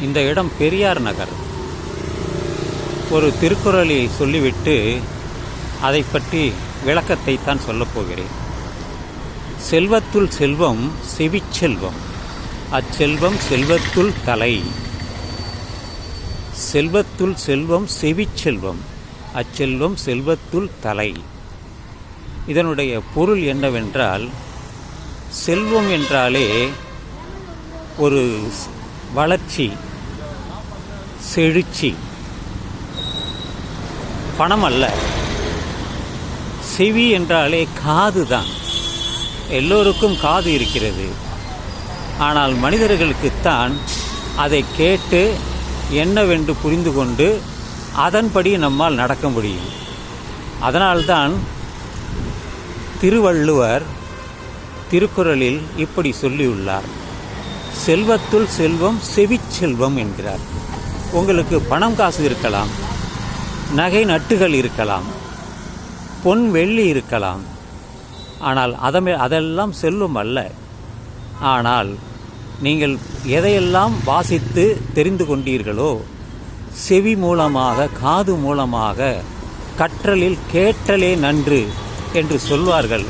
இந்த இடம் பெரியார் நகர். ஒரு திருக்குறளை சொல்லிவிட்டு அதை பற்றி விளக்கத்தை தான் சொல்லப் போகிறேன். செல்வத்துள் செல்வம் செவிச்செல்வம் அச்செல்வம் செல்வத்துள் தலை. செல்வத்துள் செல்வம் செவிச்செல்வம் அச்செல்வம் செல்வத்துள் தலை. இதனுடைய பொருள் என்னவென்றால் செல்வம் என்றாலே ஒரு வளர்ச்சி செழுச்சி. பணம் அல்ல செவி என்றாலே காது தான் எல்லோருக்கும் காது இருக்கிறது. ஆனால் மனிதர்களுக்குத்தான் அதை கேட்டு என்னவென்று புரிந்து கொண்டு அதன்படி நம்மால் நடக்க முடியும். அதனால்தான் திருவள்ளுவர் திருக்குறளில் இப்படி சொல்லியுள்ளார். செல்வத்துள் செல்வம் செவிச்செல்வம் என்கிறார். உங்களுக்கு பணம் காசு இருக்கலாம் நகை நட்டுகள் இருக்கலாம் பொன் வெள்ளி இருக்கலாம். ஆனால் அதமே அதெல்லாம் செல்வம் அல்ல. ஆனால் நீங்கள் எதையெல்லாம் வாசித்து தெரிந்து கொண்டீர்களோ செவி மூலமாக காது மூலமாக கற்றலில் கேட்டலே நன்று என்று சொல்வார்கள்.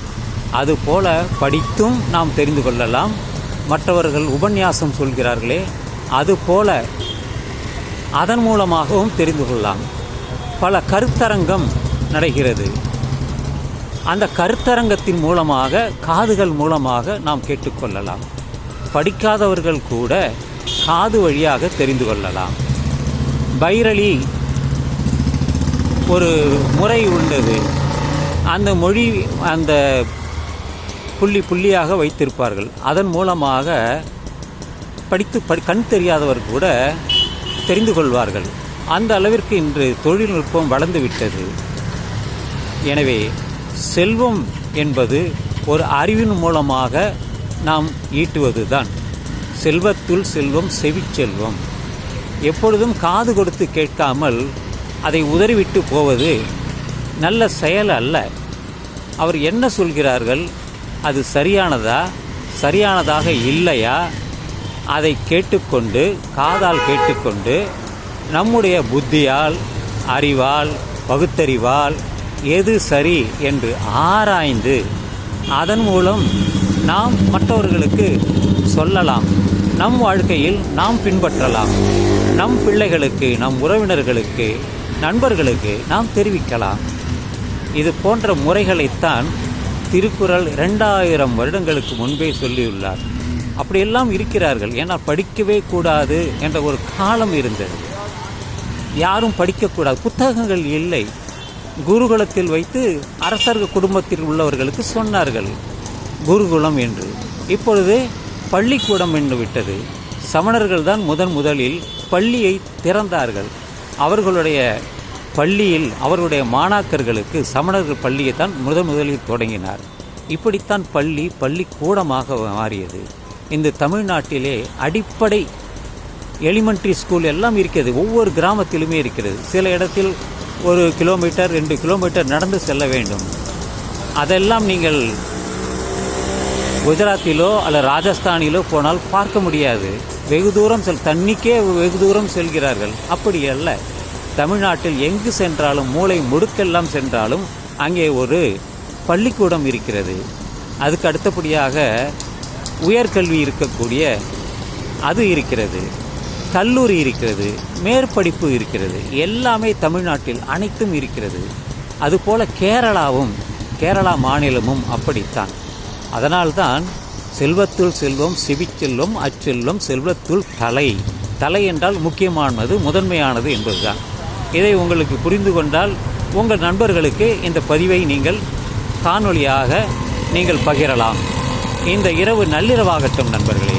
அதுபோல படித்தும் நாம் தெரிந்து கொள்ளலாம். மற்றவர்கள் உபன்யாசம் சொல்கிறார்களே அதுபோல அதன் மூலமாகவும் தெரிந்து கொள்ளலாம். பல கருத்தரங்கம் நடக்கிறது. அந்த கருத்தரங்கத்தின் மூலமாக காதுகள் மூலமாக நாம் கேட்டுக்கொள்ளலாம் படிக்காதவர்கள் கூட காது வழியாக தெரிந்து கொள்ளலாம். பைரளி ஒரு முறை உள்ளது அந்த மொழி அந்த புள்ளி புள்ளியாக வைத்திருப்பார்கள். அதன் மூலமாக படித்து படி கண் தெரியாதவர் கூட தெரிந்து கொள்வார்கள். அந்த அளவிற்கு இன்று தொழில்நுட்பம் வளர்ந்துவிட்டது எனவே செல்வம் என்பது ஒரு அறிவின் மூலமாக நாம் ஈட்டுவது தான் செல்வத்துள் செல்வம் செவிச்செல்வம் எப்பொழுதும் காது கொடுத்து கேட்காமல் அதை உதறிவிட்டு போவது நல்ல செயல் அல்ல. அவர் என்ன சொல்கிறார்கள்? அது சரியானதா? சரியானதாக இல்லையா? அதை கேட்டுக்கொண்டு காதால் கேட்டுக்கொண்டு நம்முடைய புத்தியால் அறிவால் பகுத்தறிவால் எது சரி என்று ஆராய்ந்து அதன் மூலம் நாம் மற்றவர்களுக்கு சொல்லலாம். நம் வாழ்க்கையில் நாம் பின்பற்றலாம். நம் பிள்ளைகளுக்கு நம் உறவினர்களுக்கு நண்பர்களுக்கு நாம் தெரிவிக்கலாம். இது போன்ற முறைகளைத்தான் திருக்குறள் இரண்டாயிரம் வருடங்களுக்கு முன்பே சொல்லியுள்ளார். அப்படியெல்லாம் இருக்கிறார்கள். ஏன்னா படிக்கவே கூடாது என்ற ஒரு காலம் இருந்தது. யாரும் படிக்கக்கூடாது புத்தகங்கள் இல்லை. குருகுலத்தில் வைத்து அரசர்கள் குடும்பத்தில் உள்ளவர்களுக்கு சொன்னார்கள். குருகுலம் என்று. இப்பொழுது பள்ளிக்கூடம் என்று விட்டது. சமணர்கள் தான் முதன் முதலில் பள்ளியை திறந்தார்கள். அவர்களுடைய பள்ளியில் அவருடைய மாணாக்கர்களுக்கு சமணர்கள் பள்ளியை தான் முதன் முதலில் தொடங்கினார். இப்படித்தான் பள்ளி பள்ளிக்கூடமாக மாறியது. இந்த தமிழ்நாட்டிலே அடிப்படை எலிமெண்ட்ரி ஸ்கூல் எல்லாம் இருக்கிறது. ஒவ்வொரு கிராமத்திலுமே இருக்கிறது. சில இடத்தில் ஒரு கிலோமீட்டர் ரெண்டு கிலோமீட்டர் நடந்து செல்ல வேண்டும். அதெல்லாம் நீங்கள் குஜராத்திலோ அல்ல ராஜஸ்தானிலோ போனால் பார்க்க முடியாது. வெகு தூரம் செல் தண்ணிக்கே வெகு தூரம் செல்கிறார்கள். அப்படி அல்ல. தமிழ்நாட்டில் எங்கு சென்றாலும் மூளை முடுக்கெல்லாம் சென்றாலும் அங்கே ஒரு பள்ளிக்கூடம் இருக்கிறது. அதுக்கு அடுத்தபடியாக உயர்கல்வி இருக்கக்கூடிய அது இருக்கிறது. கல்லூரி இருக்கிறது. மேற்படிப்பு இருக்கிறது. எல்லாமே தமிழ்நாட்டில் அனைத்தும் இருக்கிறது. அதுபோல கேரளாவும் கேரளா மாநிலமும் அப்படித்தான். அதனால்தான் செல்வத்துள் செல்வம் செவிச்செல்வம் அச்செல்வம் செல்வத்துள் தலை. தலை என்றால் முக்கியமானது முதன்மையானது என்பதுதான். இதை உங்களுக்கு புரிந்து கொண்டால் உங்கள் நண்பர்களுக்கு இந்த பதிவை நீங்கள் காணொளியாக நீங்கள் பகிரலாம். இந்த இரவு நள்ளிரவாகட்டும் நண்பர்களே.